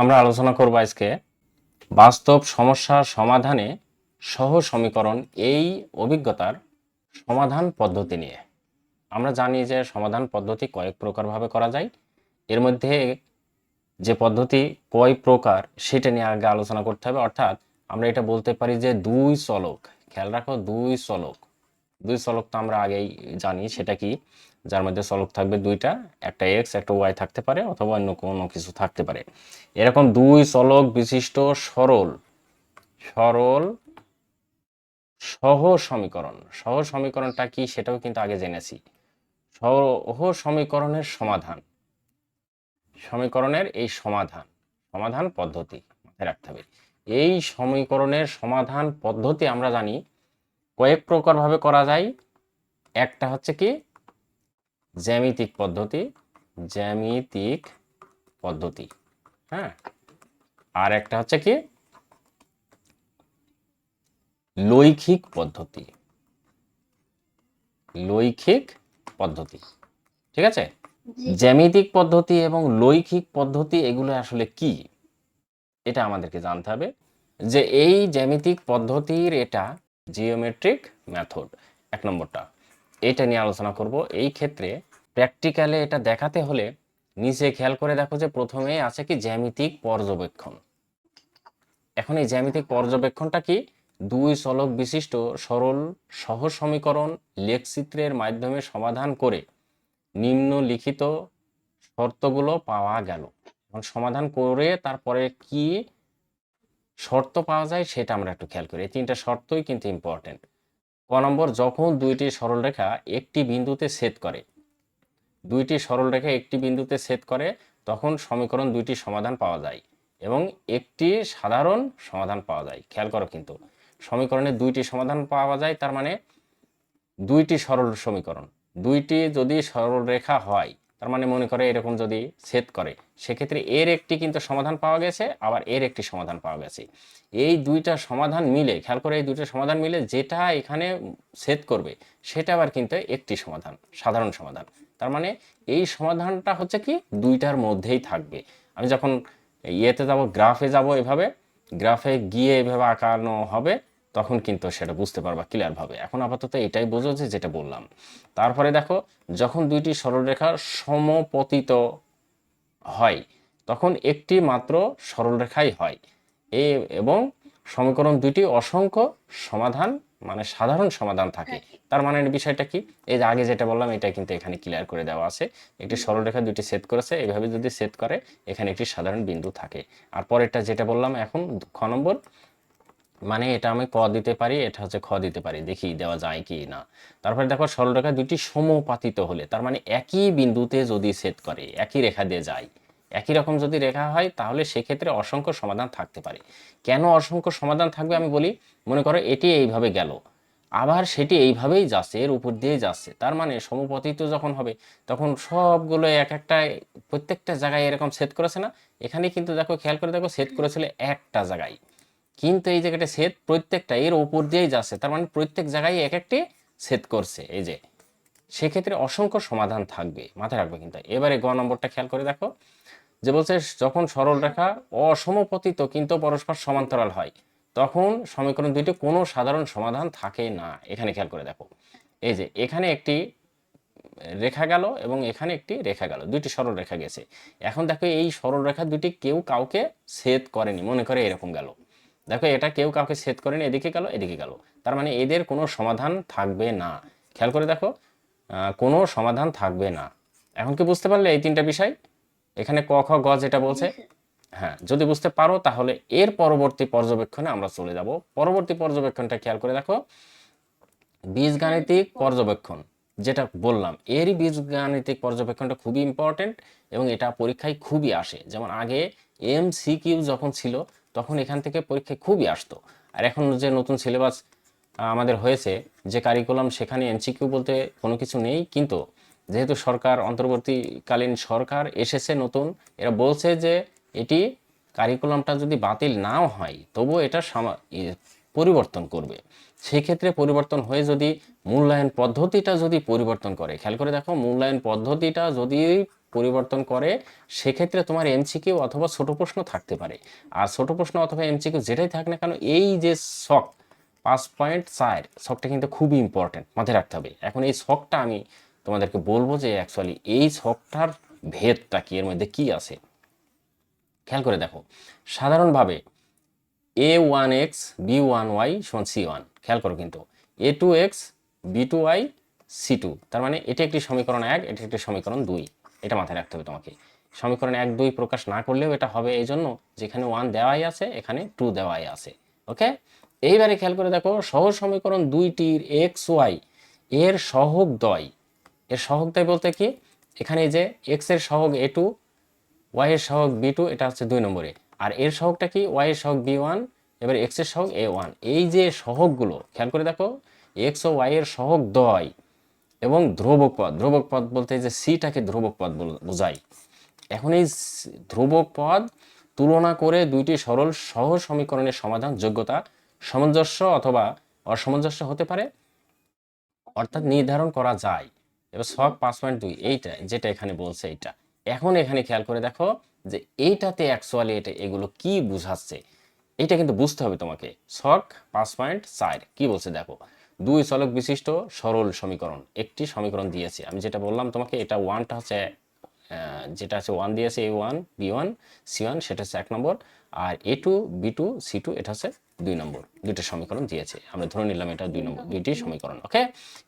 আমরা আলোচনা করব আজকে বাস্তব সমস্যার সমাধানে সহ সমীকরণ এই অভিজ্ঞতার সমাধান পদ্ধতি নিয়ে। আমরা জানি যে সমাধান পদ্ধতি কয়েক প্রকারভাবে করা যায়। এর মধ্যে যে পদ্ধতি কয় প্রকার সেটা নিয়ে আগে আলোচনা করতে হবে। অর্থাৎ আমরা এটা বলতে পারি যে দুই চলক, খেয়াল রাখো, দুই চলক। দুই চলক তো আমরা আগেই জানি সেটা কি? যার মধ্যে চলক থাকবে দুইটা, একটা এক্স একটা ওয়াই থাকতে পারে অথবা অন্য কোনো কিছু থাকতে পারে। এরকম দুই চলক বিশিষ্ট সরল সরল সহ সমীকরণ। সহ সমীকরণটা কি সেটাও কিন্তু আগে জেনেছি। সহ সমীকরণের সমাধান। সমীকরণের এই সমাধান সমাধান পদ্ধতি মাথায় রাখতে হবে। এই সমীকরণের সমাধান পদ্ধতি আমরা জানি কয়েক প্রকারভাবে করা যায়। একটা হচ্ছে কি জ্যামিতিক পদ্ধতি জ্যামিতিক পদ্ধতি হ্যাঁ? আর একটা হচ্ছে কি? লৈখিক পদ্ধতি। লৈখিক পদ্ধতি ঠিক আছে? জ্যামিতিক পদ্ধতি এবং লৈখিক পদ্ধতি এগুলো আসলে কি? এটা আমাদেরকে জানতে হবে যে এই জ্যামিতিক পদ্ধতির এটা জিওমেট্রিক মেথড এক নম্বরটা। এটা নিয়ে আলোচনা করব। এই ক্ষেত্রে প্র্যাকটিক্যালে এটা দেখাতে হলে নিচে খেয়াল করে দেখো যে প্রথমে আছে কি জ্যামিতিক পর্যবেক্ষণ। এখন এই জ্যামিতিক পর্যবেক্ষণটা কি? দুই চলক বিশিষ্ট সরল সহ সমীকরণ লেখচিত্রের মাধ্যমে সমাধান করে নিম্নলিখিত শর্তগুলো পাওয়া গেল। এখন সমাধান করে তারপরে কি শর্ত পাওয়া যায় সেটা আমরা একটু খেয়াল করি। এই তিনটা শর্তই কিন্তু ইম্পর্টেন্ট ক নম্বর, যখন দুইটি সরলরেখা একটি বিন্দুতে ছেদ করে, দুইটি সরলরেখা একটি বিন্দুতে ছেদ করে, তখন সমীকরণ দুইটি সমাধান পাওয়া যায় এবং একটি সাধারণ সমাধান পাওয়া যায়। খেয়াল করো কিন্তু, সমীকরণে দুইটি সমাধান পাওয়া যায়, তার মানে দুইটি সরল সমীকরণ। দুইটি যদি সরল রেখা হয় তার মানে মনে করে এরকম যদি ছেদ করে, সেক্ষেত্রে এর একটি কিন্তু সমাধান পাওয়া গেছে, আবার এর একটি সমাধান পাওয়া গেছে। এই দুইটা সমাধান মিলে, খেয়াল করে এই দুইটা সমাধান মিলে যেটা এখানে ছেদ করবে, সেটা আবার কিন্তু একটি সমাধান, সাধারণ সমাধান। তার মানে এই সমাধানটা হচ্ছে কি, দুইটার মধ্যেই থাকবে। আমি যখন ইয়েতে যাব, গ্রাফে যাব এভাবে, গ্রাফে গিয়ে এভাবে আঁকানো হবে তখন কিন্তু সেটা বুঝতে পারবা ক্লিয়ারভাবে এখন আপাতত এটাই বোঝো যে যেটা বললাম। তারপরে দেখো যখন দুইটি সরলরেখা সমপতিত হয় তখন একটি মাত্র সরলরেখাই হয়। এ এবং সমীকরণ দুইটি অসংখ্য সমাধান মানে সাধারণ সমাধান থাকে। তার মানে বিষয়টা কি? এই যে আগে যেটা বললাম এটা কিন্তু এখানে ক্লিয়ার করে দেওয়া আছে। একটি সরলরেখা দুইটি সেট করেছে এভাবে যদি সেট করে এখানে একটি সাধারণ বিন্দু থাকে। আর পরেরটা যেটা বললাম এখন খ নম্বর মানে এটা আমি ক দিতে পারি, এটা হচ্ছে খ দিতে পারি, দেখি দেওয়া যায় কি না। তারপরে দেখো সরলরেখা দুটি সমপাতিত হলে, তার মানে একই বিন্দুতে যদি সেট করে, একই রেখা দিয়ে যায়, একই রকম যদি রেখা হয়, তাহলে সেক্ষেত্রে অসংখ্য সমাধান থাকতে পারে। কেন অসংখ্য সমাধান থাকবে আমি বলি, মনে করো এটি এইভাবে গেল, আবার সেটি এইভাবেই যাচ্ছে, এর উপর দিয়ে যাচ্ছে, তার মানে সমপতিত যখন হবে, তখন সবগুলো এক একটা, প্রত্যেকটা জায়গায় এরকম সেট করেছে না? এখানে কিন্তু দেখো, খেয়াল করে দেখো সেট করেছিল একটা জায়গায়। কিন্তু এই জায়গাটা সেট প্রত্যেকটা, এর উপর দিয়েই যাচ্ছে। তার মানে প্রত্যেক জায়গায় এক একটি সেট করছে। এই যে, সেক্ষেত্রে অসংখ্য সমাধান থাকবে, মাথায় রাখবে কিন্তু। এবারে গ নম্বরটা খেয়াল করে দেখো, যে বলছে, যখন সরল রেখা অসমপতিত কিন্তু পরস্পর সমান্তরাল হয়, তখন সমীকরণ দুইটি কোনো সাধারণ সমাধান থাকে না। এখানে খেয়াল করে দেখো, এই যে, এখানে একটি রেখা গেল এবং এখানে একটি রেখা গেল, দুইটি সরল রেখা গেছে। এখন দেখো, এই সরল রেখা দুটি কেউ কাউকে ছেদ করেনি, মনে করে এরকম গেল। দেখো, এটা কেউ কাউকে ছেদ করেনি, এদিকে গেল এদিকে গেল। তার মানে এদের কোনো সমাধান থাকবে না। খেয়াল করে দেখো কোনো সমাধান থাকবে না। এখন কি বুঝতে পারলে এই তিনটা বিষয়? এখানে ক, খ, গ যেটা বলছে হ্যাঁ যদি বুঝতে পারো, তাহলে এর পরবর্তী পর্যবেক্ষণে আমরা চলে যাব। পরবর্তী পর্যবেক্ষণটা খেয়াল করে দেখো, বীজগাণিতিক পর্যবেক্ষণ, যেটা বললাম, এরই বীজগাণিতিক পর্যবেক্ষণটা খুবই ইম্পর্টেন্ট এবং এটা পরীক্ষায় খুবই আসে। যেমন আগে এম সি কিউ যখন ছিল তখন এখান থেকে পরীক্ষায় খুবই আসতো। আর এখন যে নতুন সিলেবাস আমাদের হয়েছে, যে কারিকুলাম সেখানে এমসিকিউ বলতে কোনো কিছু নেই, কিন্তু যেহেতু সরকার, অন্তর্বর্তীকালীন সরকার এসেছে নতুন, এরা বলছে যে এটি কারিকুলামটা যদি বাতিল নাও হয়, তবুও এটা পরিবর্তন করবে। সেই ক্ষেত্রে পরিবর্তন হয়ে যদি মূল্যায়ন পদ্ধতিটা যদি পরিবর্তন করে, খেয়াল করে দেখো মূল্যায়ন পদ্ধতিটা যদি পরিবর্তন করে, সেক্ষেত্রে তোমার এমসিকিউ অথবা ছোট প্রশ্ন থাকতে পারে। আর ছোট প্রশ্ন অথবা এমসিকিউ যেটাই থাক না কেন, এই যে শখ, পাঁচ পয়েন্ট চার, শখটা কিন্তু খুবই ইম্পর্টেন্ট মাথায় রাখতে হবে। এখন এই শখটা আমি তোমাদেরকে বলব যে অ্যাকচুয়ালি এই শখটার ভেদটা কি, এর মধ্যে কি আছে? খেয়াল করে দেখো, সাধারণভাবে A one X B one Y সমান সি ওয়ান খেয়াল করো কিন্তু। A two X B two Y C two তার মানে এটি একটি সমীকরণ এক, এটি একটি সমীকরণ দুই। এটা মাথায় রাখতে হবে তোমাকে। সমীকরণ এক দুই প্রকাশ না করলেও এটা হবে এই জন্য যেখানে ওয়ান দেওয়াই আছে, এখানে টু দেওয়াই আছে। ওকে এইবারে খেয়াল করে দেখো, সহজ সমীকরণ দুইটির এক্স ওয়াই এর সহগ দয় এর সহগদয় বলতে কি? এখানে যে এক্সের সহগ এ টু ওয়াই এর সহগ বি টু এটা হচ্ছে দুই নম্বরে। আর এর সহগটা কি? ওয়াই এর সহগ বি ওয়ান এবার এক্সের সহগ এ ওয়ান এই যে সহগগুলো, খেয়াল করে দেখো এক্স ও ওয়াই এর সহগ দয় এবং ধ্রুবক পদ ধ্রুবক পদ বলতে যে সিটাকে ধ্রুবক পদ বোঝায়। এখন এই ধ্রুবক পদ তুলনা করে দুইটি সরল সহজ সমীকরণের সমাধান যোগ্যতা সামঞ্জস্য অথবা অসামঞ্জস্য হতে পারে, অর্থাৎ নির্ধারণ করা যায়। এবার ছক পাঁচ পয়েন্ট দুই, এইটা, যেটা এখানে বলছে এইটা। এখন এখানে খেয়াল করে দেখো যে এইটাতে অ্যাকচুয়ালি এটা এগুলো কি বুঝাচ্ছে। এটা কিন্তু বুঝতে হবে তোমাকে। ছক পাঁচ পয়েন্ট চার, কি বলছে দেখো। দুই চলক বিশিষ্ট সরল সমীকরণ, একটি সমীকরণ দিয়েছে। আমি যেটা বললাম তোমাকে, এটা ওয়ানটা হচ্ছে যেটা আছে ওয়ান দিয়েছে A one B one C one সেটা হচ্ছে এক নম্বর। আর A two B two C two এটা হচ্ছে দুই নম্বর। দুইটা সমীকরণ দিয়েছে। আমরা ধরে নিলাম এটা দুই নম্বর, দুইটি সমীকরণ ওকে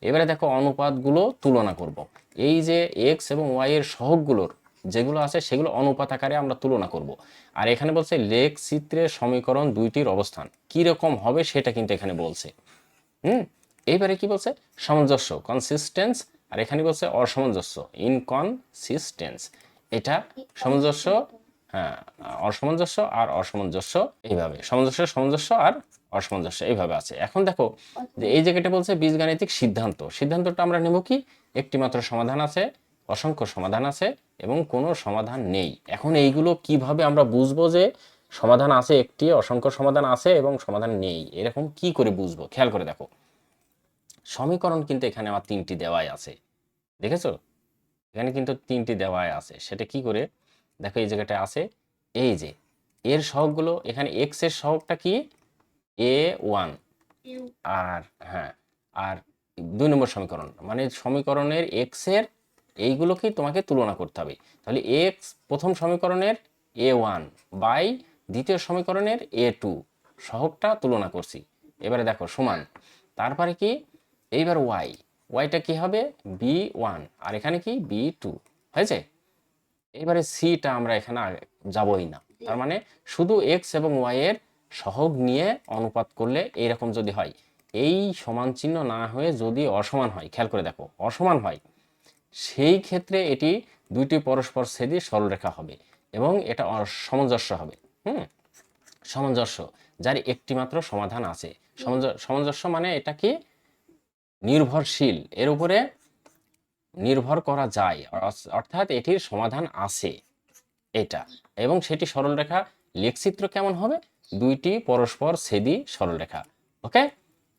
এবারে দেখো অনুপাতগুলো তুলনা করব। এই যে এক্স এবং ওয়াই এর সহগগুলোর যেগুলো আছে, সেগুলো অনুপাত আকারে আমরা তুলনা করব। আর এখানে বলছে লেখ চিত্রের সমীকরণ দুইটির অবস্থান। কি রকম হবে সেটা কিন্তু এখানে বলছে। হুম? এইবারে কি বলছে? সামঞ্জস্য কনসিস্টেন্স আর এখানে বলছে অসামঞ্জস্য ইনকনসিস্টেন্স এটা সামঞ্জস্য হ্যাঁ অসামঞ্জস্য আর অসামঞ্জস্য এইভাবে। সামঞ্জস্য সামঞ্জস্য আর অসামঞ্জস্য এইভাবে আছে। এখন দেখো, যে এই জায়গাটা বলছে বীজগাণিতিক সিদ্ধান্ত। সিদ্ধান্তটা আমরা নেব কি? একটি মাত্র সমাধান আছে, অসংখ্য সমাধান আছে, এবং কোনো সমাধান নেই। এখন এইগুলো কীভাবে আমরা বুঝব যে সমাধান আছে একটি, অসংখ্য সমাধান আছে, এবং সমাধান নেই? এরকম কি করে বুঝব? খেয়াল করে দেখো। সমীকরণ কিন্তু এখানে আমার তিনটি দেওয়াই আছে। দেখেছ? এখানে কিন্তু তিনটি দেওয়াই আছে। সেটা কি করে? দেখো এই জায়গাটা আছে। এই যে এর সহগগুলো এখানে এক্সের সহগটা কি? এ ওয়ান আর হ্যাঁ আর দুই নম্বর সমীকরণ মানে সমীকরণের এক্সের এইগুলোকেই তোমাকে তুলনা করতে হবে। তাহলে এক্স প্রথম সমীকরণের এ ওয়ান বাই দ্বিতীয় সমীকরণের এ টু সহগটা তুলনা করছি। এবারে দেখো সমান। তারপরে কি? এইবার ওয়াই ওয়াইটা কি হবে? বি ওয়ান আর এখানে কি? বি টু হয়েছে? এবারে সিটা আমরা এখানে যাবই না। তার মানে শুধু এক্স এবং ওয়াই এর সহগ নিয়ে অনুপাত করলে এইরকম যদি হয়, এই সমান চিহ্ন না হয়ে যদি অসমান হয়, খেয়াল করে দেখো, অসমান হয়, সেই ক্ষেত্রে এটি দুইটি পরস্পর ছেদি সরলরেখা হবে এবং এটা সামঞ্জস্য হবে। হুম? সামঞ্জস্য, যার একটি মাত্র সমাধান আছে। সামঞ্জ- সামঞ্জস্য মানে এটা কি? নির্ভরশীল। এর উপরে নির্ভর করা যায়। অর্থাৎ এটির সমাধান আছে এটা। এবং সেটি সরলরেখা লেখচিত্র কেমন হবে? দুইটি পরস্পর ছেদি সরলরেখা। ওকে?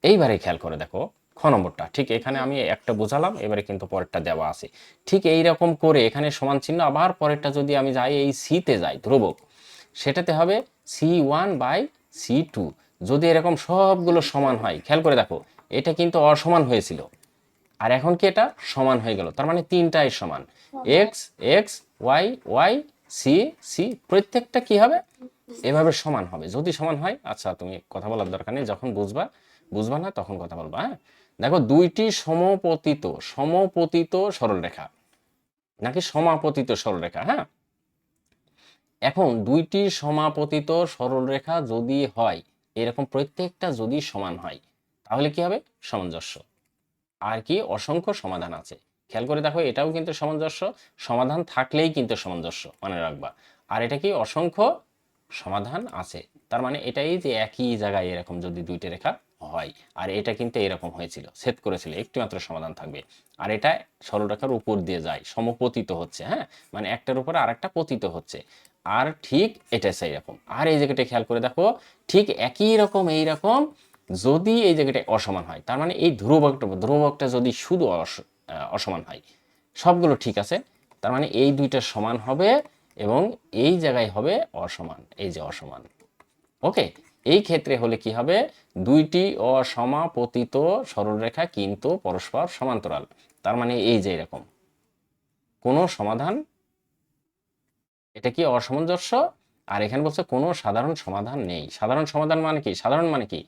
এইবারে খেয়াল করে দেখো, খ নম্বরটা। ঠিক এখানে আমি একটা বোঝালাম, এবারে কিন্তু পরেরটা দেওয়া আছে। ঠিক এই রকম করে এখানে সমান চিহ্ন, আবার পরেরটা যদি আমি যাই এই সিতে যাই, ধ্রুবক, সেটাতে হবে C one by C two যদি এরকম সবগুলো সমান হয়, খেয়াল করে দেখো এটা কিন্তু অসমান হয়েছিল। আর এখন কি এটা? সমান হয়ে গেল। তার মানে তিনটাই সমান। X X Y Y C C প্রত্যেকটা কি হবে? এভাবে সমান হবে। যদি সমান হয় আচ্ছা তুমি কথা বলার দরকার নেই। যখন বুঝবা বুঝবা না তখন কথা বলবা হ্যাঁ? দেখো দুইটি সমপতিত সমপতিত সরলরেখা নাকি সমাপতিত সরলরেখা হ্যাঁ? এখন দুইটি সমাপতিত সরলরেখা যদি হয় এরকম প্রত্যেকটা যদি সমান হয় তাহলে কি হবে? সামঞ্জস্য। আর কি? অসংখ্য সমাধান আছে। খেয়াল করে দেখো, এটাও কিন্তু সামঞ্জস্য, সমাধান থাকলেই কিন্তু সামঞ্জস্য, মনে রাখবা। আর এটা কি? অসংখ্য সমাধান আছে। তার মানে এটাই যে একই জায়গায় এরকম যদি দুইটা রেখা হয়, আর এটা কিন্তু এরকম হয়েছিল, সেট করেছিল একটি মাত্র সমাধান থাকবে। আর এটা সরলরেখার উপর দিয়ে যায়, সমপতিত হচ্ছে হ্যাঁ? মানে একটার উপর আর একটা পতিত হচ্ছে। আর ঠিক এটা সেই রকম। আর এই জায়গাটা খেয়াল করে দেখো, ঠিক একই রকম, এই রকম যদি এই জায়গাটা অসমান হয়, তার মানে এই ধ্রুবকটা ধ্রুবকটা যদি শুধু অসমান হয়, সবগুলো ঠিক আছে, তার মানে এই দুইটা সমান হবে এবং এই জায়গায় হবে অসমান, এই যে অসমান। ওকে? এই ক্ষেত্রে হলে কি হবে? দুইটি অসমাপতিত সরলরেখা কিন্তু পরস্পর সমান্তরাল, তার মানে এই যে এরকম। কোনো সমাধান? এটা কি অসামঞ্জস্য? আর এখানে বলছে কোনো সাধারণ সমাধান নেই। সাধারণ সমাধান মানে কি? সাধারণ মানে কি?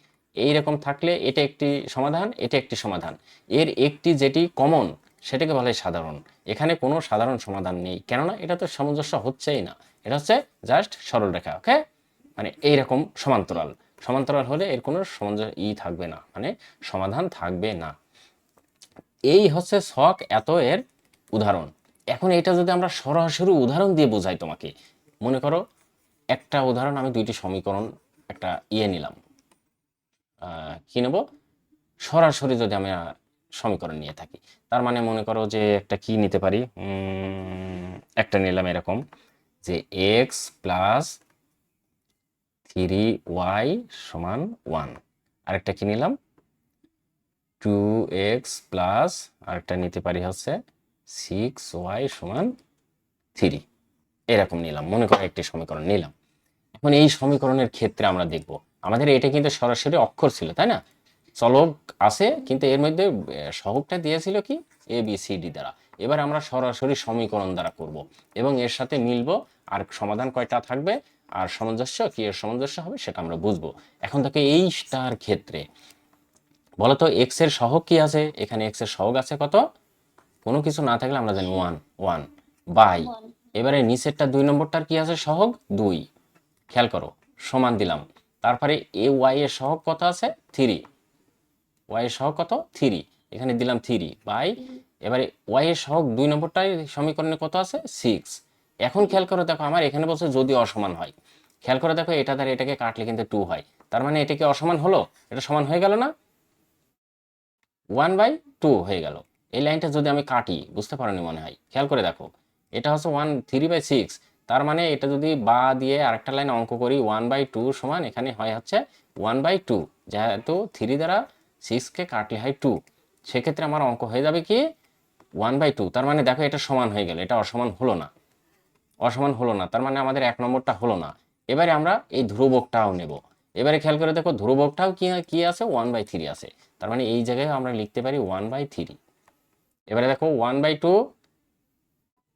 এই রকম থাকলে এটা একটি সমাধান, এটা একটি সমাধান। এর একটি যেটি কমন সেটাকে বলা হয় সাধারণ। এখানে কোনো সাধারণ সমাধান নেই। কেননা এটা তো সামঞ্জস্য হচ্ছেই না। এটা হচ্ছে জাস্ট সরলরেখা ওকে মানে এইরকম সমান্তরাল। সমান্তরাল হলে এর কোনো সামঞ্জস্য ই থাকবে না। মানে সমাধান থাকবে না। এই হচ্ছে শখ এত এর উদাহরণ। এখন এটা যদি আমরা সরাসরি উদাহরণ দিয়ে বোঝাই তোমাকে, মনে করো একটা উদাহরণ আমি দুইটি সমীকরণ একটা ইয়ে নিলাম। কি নেব? সরাসরি যদি আমি সমীকরণ নিয়ে থাকি। তার মানে মনে করো যে একটা কি নিতে পারি? একটা নিলাম এরকম যে এক্স প্লাস থ্রি ওয়াই সমান ওয়ান আরেকটা কি নিলাম? টু এক্স প্লাস আরেকটা নিতে পারি হচ্ছে সিক্স ওয়াই সমান থ্রি এরকম নিলাম, মনে করো একটি সমীকরণ নিলাম। এখন এই সমীকরণের ক্ষেত্রে আমরা দেখব আমাদের এটা কিন্তু সরাসরি অক্ষর ছিল তাই না? চলক আছে কিন্তু এর মধ্যে সহগটা দিয়েছিল কি? এ বি সি ডি দ্বারা। এবার আমরা সরাসরি সমীকরণ দ্বারা করব এবং এর সাথে মিলবো আর সমাধান কয়টা থাকবে? আর সামঞ্জস্য কি এর সামঞ্জস্য হবে সেটা আমরা বুঝব। এখন থেকে এই স্টার ক্ষেত্রে বলতো এক্সের সহগ কি আছে? এখানে এক্সের সহগ আছে কত? কোনো কিছু না থাকলে আমরা জানি ওয়ান ওয়ান বাই এবারে নিচেরটা দুই নম্বরটার কি আছে? সহগ দুই। খেয়াল করো সমান দিলাম। তারপরে এ ওয়াই এর সহগ কত আছে? থ্রি। ওয়াই এর সহগ কত? থ্রি। এখানে দিলাম থ্রি বাই। এবারে ওয়াই এর সহগ দুই নম্বরটাই সমীকরণে কত আছে? সিক্স। এখন খেয়াল করে, দেখো আমার এখানে বলছে যদি অসমান হয়। খেয়াল করে, দেখো এটা দ্বারা এটাকে কাটলে কিন্তু টু হয়। তার মানে এটা কি অসমান হলো? এটা সমান হয়ে গেল না? ওয়ান বাই টু হয়ে গেল। এই লাইনটা যদি আমি কাটি, বুঝতে পারোনি মনে হয়। খেয়াল করে দেখো। এটা হচ্ছে ওয়ান থ্রি বাই সিক্স তার মানে এটা যদি বা দিয়ে আরেকটা লাইন অঙ্ক করি ওয়ান বাই টু সমান, এখানে হয় হচ্ছে ওয়ান বাই টু যেহেতু থ্রি দ্বারা সিক্সকে কাটলে হয় টু সেক্ষেত্রে আমার অঙ্ক হয়ে যাবে কি? ওয়ান বাই টু তার মানে দেখো এটা সমান হয়ে গেল, এটা অসমান হলো না। অসমান হলো না, তার মানে আমাদের এক নম্বরটা হলো না। এবারে আমরা এই ধ্রুবকটাও নেব। এবারে খেয়াল করে দেখো, ধ্রুবকটাও কি কি আছে? ওয়ান বাই থ্রি আছে। তার মানে এই জায়গায় আমরা লিখতে পারি ওয়ান বাই থ্রি এবারে দেখো ওয়ান বাই টু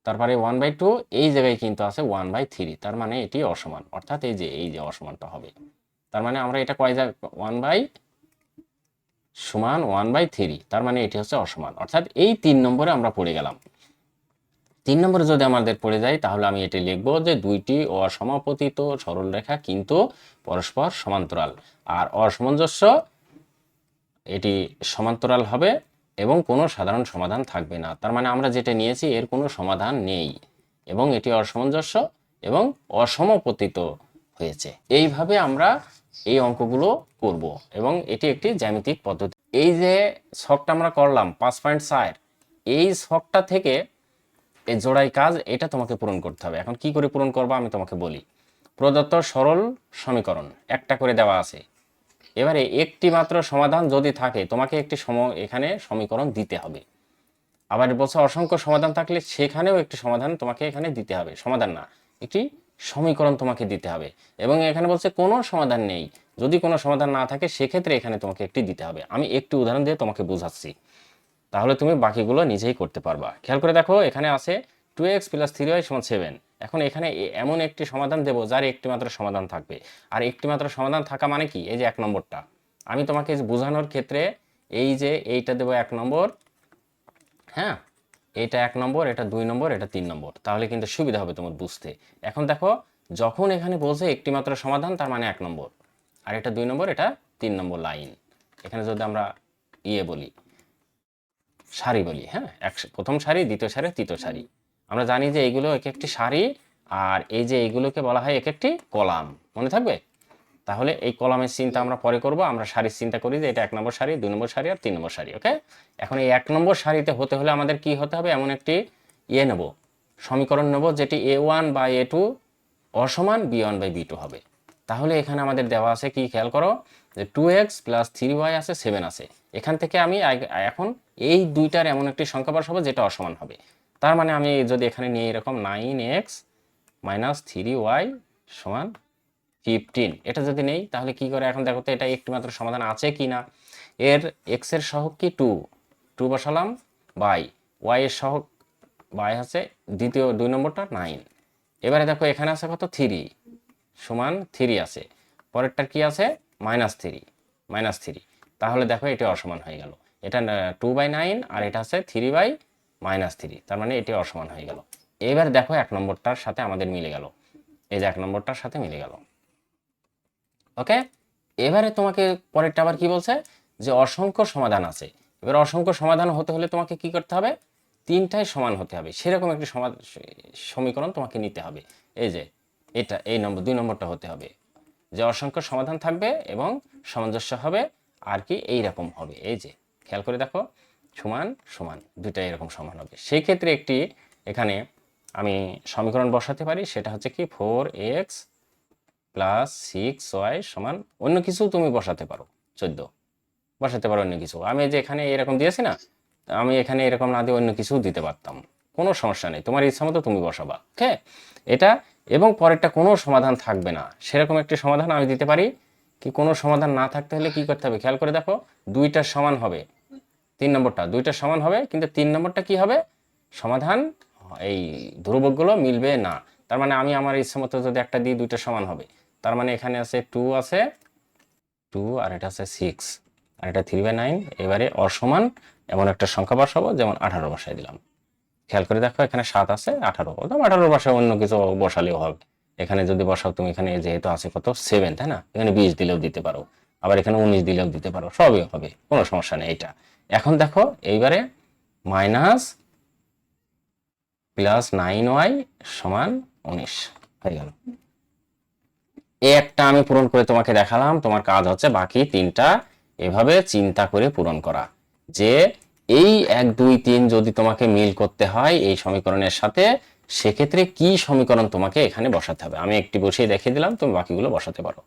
তারপরে ওয়ান বাই টু এই জায়গায় কিন্তু আছে ওয়ান বাই থ্রি তার মানে এটি অসমান, অর্থাৎ এই যে এই যে অসমানটা হবে। তার মানে আমরা এটা কয় জায়গা ওয়ান বাই সমান ওয়ান বাই থ্রি তার মানে এটি হচ্ছে অসমান। অর্থাৎ এই তিন নম্বরে আমরা পড়ে গেলাম। তিন নম্বরে যদি আমাদের পড়ে যায় তাহলে আমি এটি লিখব যে দুইটি অসমাপতিত সরলরেখা কিন্তু পরস্পর সমান্তরাল। আর অসামঞ্জস্য, এটি সমান্তরাল হবে এবং কোনো সাধারণ সমাধান থাকবে না। তার মানে আমরা যেটা নিয়েছি, এর কোনো সমাধান নেই। এবং এটি অসামঞ্জস্য এবং অসমপতিত হয়েছে। এইভাবে আমরা এই অঙ্কগুলো করব এবং এটি একটি জ্যামিতিক পদ্ধতি। এই যে ছকটা আমরা করলাম, পাঁচ পয়েন্ট চার, এই ছকটা থেকে এই জোড়াই কাজ, এটা তোমাকে পূরণ করতে হবে। এখন কি করে পূরণ করব আমি তোমাকে বলি। প্রদত্ত সরল সমীকরণ, একটা করে দেওয়া আছে। এবারে একটি মাত্র সমাধান যদি থাকে, তোমাকে একটি সম, এখানে সমীকরণ দিতে হবে। আবার বলছে অসংখ্য সমাধান থাকলে সেখানেও একটি সমাধান তোমাকে এখানে দিতে হবে। সমাধান না, একটি সমীকরণ তোমাকে দিতে হবে। এবং এখানে বলছে কোনো সমাধান নেই। যদি কোনো সমাধান না থাকে, সেক্ষেত্রে এখানে তোমাকে একটি দিতে হবে। আমি একটি উদাহরণ দিয়ে তোমাকে বোঝাচ্ছি। তাহলে তুমি বাকিগুলো নিজেই করতে পারবা। খেয়াল করে দেখো, এখানে আছে two X plus three Y সমান সেভেন এখন এখানে এমন একটি সমাধান দেবো যার একটি মাত্র সমাধান থাকবে। আর একটি মাত্র সমাধান থাকা মানে কি? এই যে এক নম্বরটা। আমি তোমাকে বোঝানোর ক্ষেত্রে এই যে এইটা দেবো এক নম্বর হ্যাঁ? এটা এক নম্বর, এটা দুই নম্বর, এটা তিন নম্বর। তাহলে কিন্তু সুবিধা হবে তোমার বুঝতে। এখন দেখো, যখন এখানে বলছে একটি মাত্র সমাধান, তার মানে এক নম্বর। আর এটা দুই নম্বর, এটা তিন নম্বর লাইন এখানে যদি আমরা ইয়ে বলি, সারি বলি হ্যাঁ? এক প্রথম সারি, দ্বিতীয় সারি, তৃতীয় সারি। আমরা জানি যে এইগুলো এক একটি সারি আর এই যে এইগুলোকে বলা হয় এক একটি কলাম। মনে থাকবে? তাহলে এই কলামের চিন্তা আমরা পরে করব। আমরা সারির চিন্তা করি যে এটা এক নম্বর সারি দুই নম্বর সারি আর তিন নম্বর সারি ওকে? এখন এই এক নম্বর সারিতে হতে হলে আমাদের কি হতে হবে? এমন একটি ইয়ে নেব, সমীকরণ নেব যেটি A one by A two অসমান B one by B two হবে। তাহলে এখানে আমাদের দেওয়া আছে কি খেয়াল করো? যে two X plus three Y আছে সেভেন আছে। এখান থেকে আমি এখন এই দুইটার এমন একটি সংখ্যা বসাবো যেটা অসমান হবে। তার মানে আমি যদি এখানে নিয়ে এরকম nine X minus three Y সমান ফিফটিন এটা যদি নেই, তাহলে কি করে? এখন দেখো তো এটা একটি মাত্র সমাধান আছে কি না এর এক্সের সহগ কি? টু টু বসালাম বাই ওয়াই এর সহগ বাই আছে দ্বিতীয় দুই নম্বরটা নাইন এবারে দেখো এখানে আছে কত? থ্রি সমান থ্রি আছে। পরেরটার কি আছে? মাইনাস থ্রি মাইনাস থ্রি তাহলে দেখো এটা অসমান হয়ে গেল। এটা টু বাই নাইন আর এটা আছে থ্রি বাই মাইনাস থ্রি, তার মানে এটি অসমান হয়ে গেল। এবার দেখো এক নম্বরটার সাথে আমাদের মিলে গেল। এই যে এক নম্বরটার সাথে মিলে গেল। ওকে? এবারে তোমাকে পরেরটা আবার কি বলছে? যে অসংখ্য সমাধান আছে। এবার অসংখ্য সমাধান হতে হলে তোমাকে কি করতে হবে? তিনটাই সমান হতে হবে। সেরকম একটি সমীকরণ তোমাকে নিতে হবে। এই যে এটা, এই নম্বর, দুই নম্বরটা হতে হবে। যে অসংখ্য সমাধান থাকবে এবং সামঞ্জস্য হবে, আর কি এই রকম হবে। এই যে, খেয়াল করে দেখো। সমান সমান দুইটা এরকম সমান হবে। সেই ক্ষেত্রে একটি এখানে আমি সমীকরণ বসাতে পারি, সেটা হচ্ছে কি four X plus six Y সমান অন্য কিছু তুমি বসাতে পারো, চোদ্দ। বসাতে পারো অন্য কিছু। আমি যে এখানে এরকম দিয়েছি না, আমি এখানে এরকম না দিয়ে অন্য কিছু দিতে পারতাম। কোনো সমস্যা নেই, তোমার ইচ্ছা মতো তুমি বসাবা ওকে এটা এবং পরেরটা কোনো সমাধান থাকবে না। সেরকম একটি সমাধান আমি দিতে পারি, কি কোনো সমাধান না থাকতে হলে কি করতে হবে? খেয়াল করে দেখো, দুইটা সমান হবে। তিন নম্বরটা। দুইটা সমান হবে, কিন্তু তিন নম্বরটা কি হবে? সমাধান এই ধ্রুবকগুলো মিলবে না। তার মানে আমি আমার ইচ্ছা মতো যদি একটা দিই, দুইটা সমান হবে। তার মানে এখানে আছে টু আছে টু আর এটা আছে সিক্স আর এটা থ্রি বাই নাইন এবারে অসমান এমন একটা সংখ্যা বসাবো, যেমন আঠারো বসায় দিলাম। খেয়াল করে দেখো, এখানে সাত আছে, আঠারো। বলতাম আঠারো বসায় অন্য কিছু বসালেও হবে। এখানে যদি বসাও, তুমি এখানে যেহেতু আছে কত? সেভেন তাই না? এখানে বিশ দিলেও দিতে পারো। আবার এখানে উনিশ দিলেও দিতে পারো, সবই হবে, কোনো সমস্যা নেই এটা। এখন দেখো, এইবারে মাইনাস প্লাস নাইন ওয়াই সমান উনিশ, হয়ে গেল। একটা আমি পূরণ করে তোমাকে দেখালাম, তোমার কাজ হচ্ছে বাকি তিনটা এভাবে চিন্তা করে পূরণ করা। যে এই এক, দুই, তিন যদি তোমাকে মিল করতে হয় এই সমীকরণের সাথে, সেক্ষেত্রে কি সমীকরণ তোমাকে এখানে বসাতে হবে? আমি একটি বসিয়ে দেখিয়ে দিলাম, তুমি বাকিগুলো বসাতে পারো।